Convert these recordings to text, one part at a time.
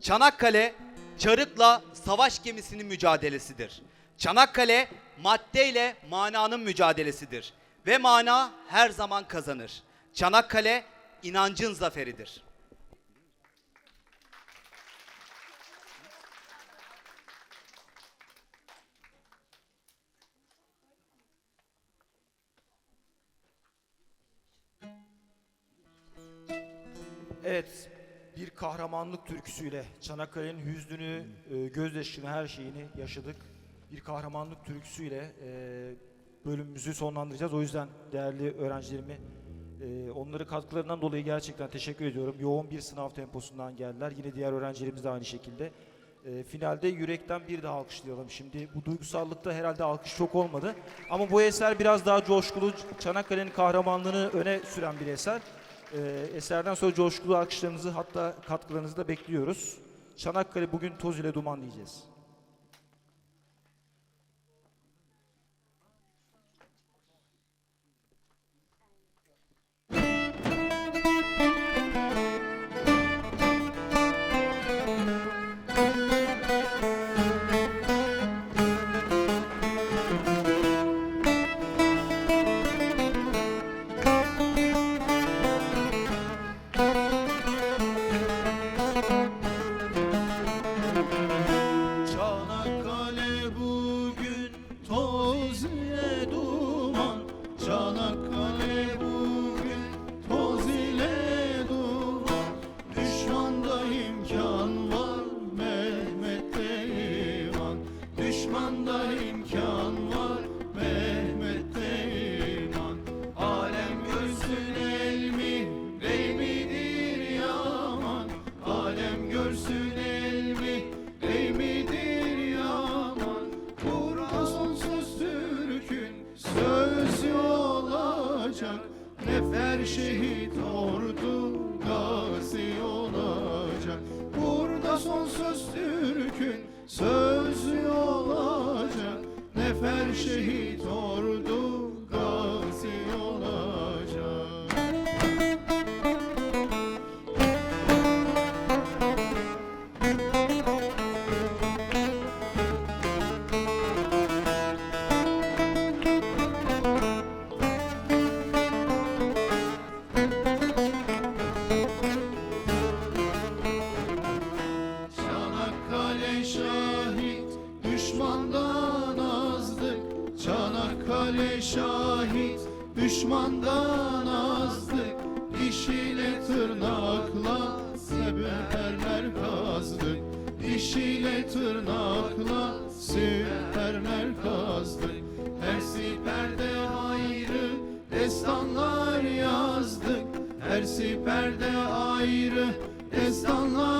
Çanakkale çarıkla savaş gemisinin mücadelesidir. Çanakkale maddeyle mananın mücadelesidir. Ve mana her zaman kazanır. Çanakkale inancın zaferidir. Evet, bir kahramanlık türküsüyle Çanakkale'nin hüznünü, e, gözyaşını, her şeyini yaşadık. Bir kahramanlık türküsüyle e, bölümümüzü sonlandıracağız. O yüzden değerli öğrencilerimi, e, onları katkılarından dolayı gerçekten teşekkür ediyorum. Yoğun bir sınav temposundan geldiler. Yine diğer öğrencilerimiz de aynı şekilde. E, finalde yürekten bir daha alkışlayalım. Şimdi bu duygusallıkta herhalde alkış çok olmadı. Ama bu eser biraz daha coşkulu, Çanakkale'nin kahramanlığını öne süren bir eser. Ee, eserden sonra coşkulu alkışlarınızı hatta katkılarınızı da bekliyoruz. Çanakkale bugün toz ile duman diyeceğiz. Görsün el mi rey midir yaman? Burada sonsuz Türk'ün sözü olacak Nefer şehit ordu gazi olacak Burada sonsuz Türk'ün sözü şehit ordu gazi olacak Çanakkale şahit. Düşmandan azdık Diş ile tırnakla seferler kazdık Diş ile tırnakla seferler kazdık Her siperde ayrı destanlar yazdık. Her siperde ayrı destanlar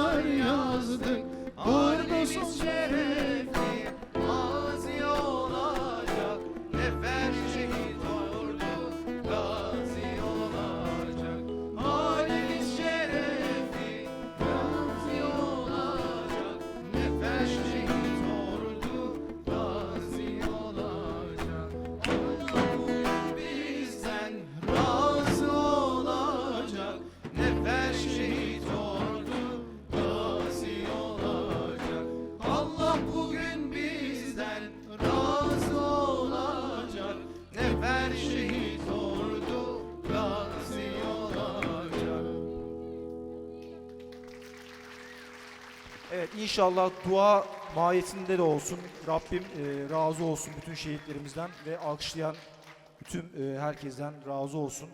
Evet inşallah dua mahiyetinde de olsun. Rabbim e, razı olsun bütün şehitlerimizden ve alkışlayan bütün e, herkesten razı olsun.